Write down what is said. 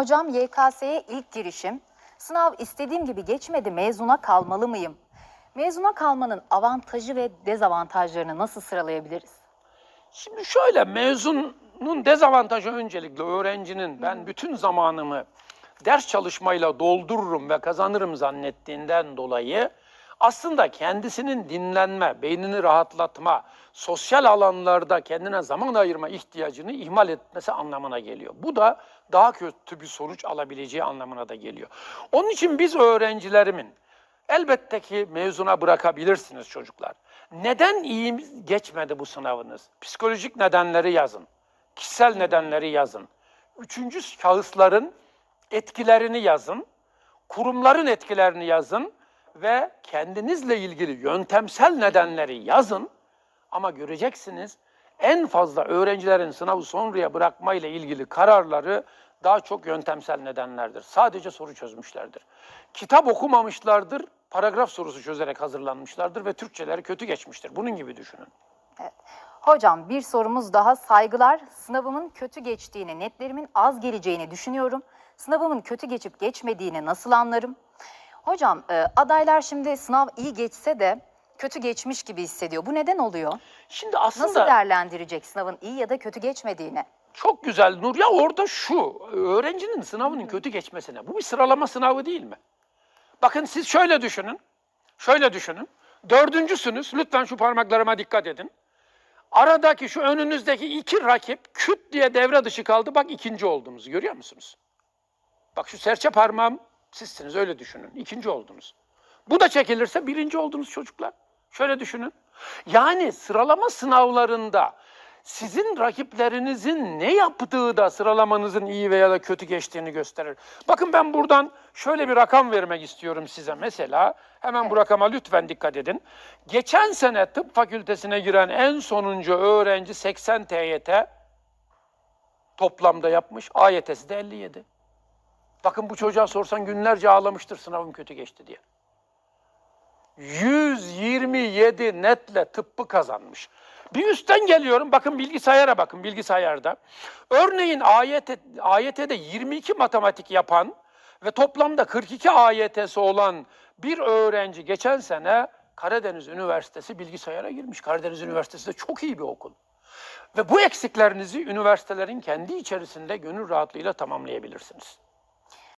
Hocam YKS'ye ilk girişim. Sınav istediğim gibi geçmedi. Mezuna kalmalı mıyım? Mezuna kalmanın avantajı ve dezavantajlarını nasıl sıralayabiliriz? Şimdi şöyle mezunun dezavantajı öncelikle öğrencinin ben bütün zamanımı ders çalışmayla doldururum ve kazanırım zannettiğinden dolayı aslında kendisinin dinlenme, beynini rahatlatma, sosyal alanlarda kendine zaman ayırma ihtiyacını ihmal etmesi anlamına geliyor. Bu da daha kötü bir sonuç alabileceği anlamına da geliyor. Onun için biz öğrencilerimin Elbette ki mezuna bırakabilirsiniz çocuklar. Neden iyi geçmedi bu sınavınız? Psikolojik nedenleri yazın. Kişisel nedenleri yazın. Üçüncü şahısların etkilerini yazın. Kurumların etkilerini yazın ve kendinizle ilgili yöntemsel nedenleri yazın. Ama göreceksiniz en fazla öğrencilerin sınavı sonraya bırakma ile ilgili kararları daha çok yöntemsel nedenlerdir. Sadece soru çözmüşlerdir. Kitap okumamışlardır, paragraf sorusu çözerek hazırlanmışlardır ve Türkçeleri kötü geçmiştir. Bunun gibi düşünün. Hocam bir sorumuz daha saygılar. Sınavımın kötü geçtiğini, netlerimin az geleceğini düşünüyorum. Sınavımın kötü geçip geçmediğini nasıl anlarım? Hocam e, adaylar şimdi sınav iyi geçse de kötü geçmiş gibi hissediyor. Bu neden oluyor? Şimdi aslında Nasıl değerlendirecek sınavın iyi ya da kötü geçmediğini? çok güzel Nur ya orada şu öğrencinin sınavının kötü geçmesine bu bir sıralama sınavı değil mi? Bakın siz şöyle düşünün. Şöyle düşünün. Dördüncüsünüz. Lütfen şu parmaklarıma dikkat edin. Aradaki şu önünüzdeki iki rakip küt diye devre dışı kaldı. Bak ikinci olduğunuzu görüyor musunuz? Bak şu serçe parmağım sizsiniz öyle düşünün. İkinci oldunuz. Bu da çekilirse birinci oldunuz çocuklar. Şöyle düşünün. Yani sıralama sınavlarında sizin rakiplerinizin ne yaptığı da sıralamanızın iyi veya da kötü geçtiğini gösterir. Bakın ben buradan şöyle bir rakam vermek istiyorum size. Mesela hemen bu rakama lütfen dikkat edin. Geçen sene tıp fakültesine giren en sonuncu öğrenci 80 TYT toplamda yapmış. AYT'si de 57. Bakın bu çocuğa sorsan günlerce ağlamıştır sınavım kötü geçti diye. 127 netle tıbbı kazanmış. Bir üstten geliyorum. Bakın bilgisayara bakın bilgisayarda. Örneğin AYT, AYT'de 22 matematik yapan ve toplamda 42 AYT'si olan bir öğrenci geçen sene Karadeniz Üniversitesi bilgisayara girmiş. Karadeniz Üniversitesi de çok iyi bir okul. Ve bu eksiklerinizi üniversitelerin kendi içerisinde gönül rahatlığıyla tamamlayabilirsiniz.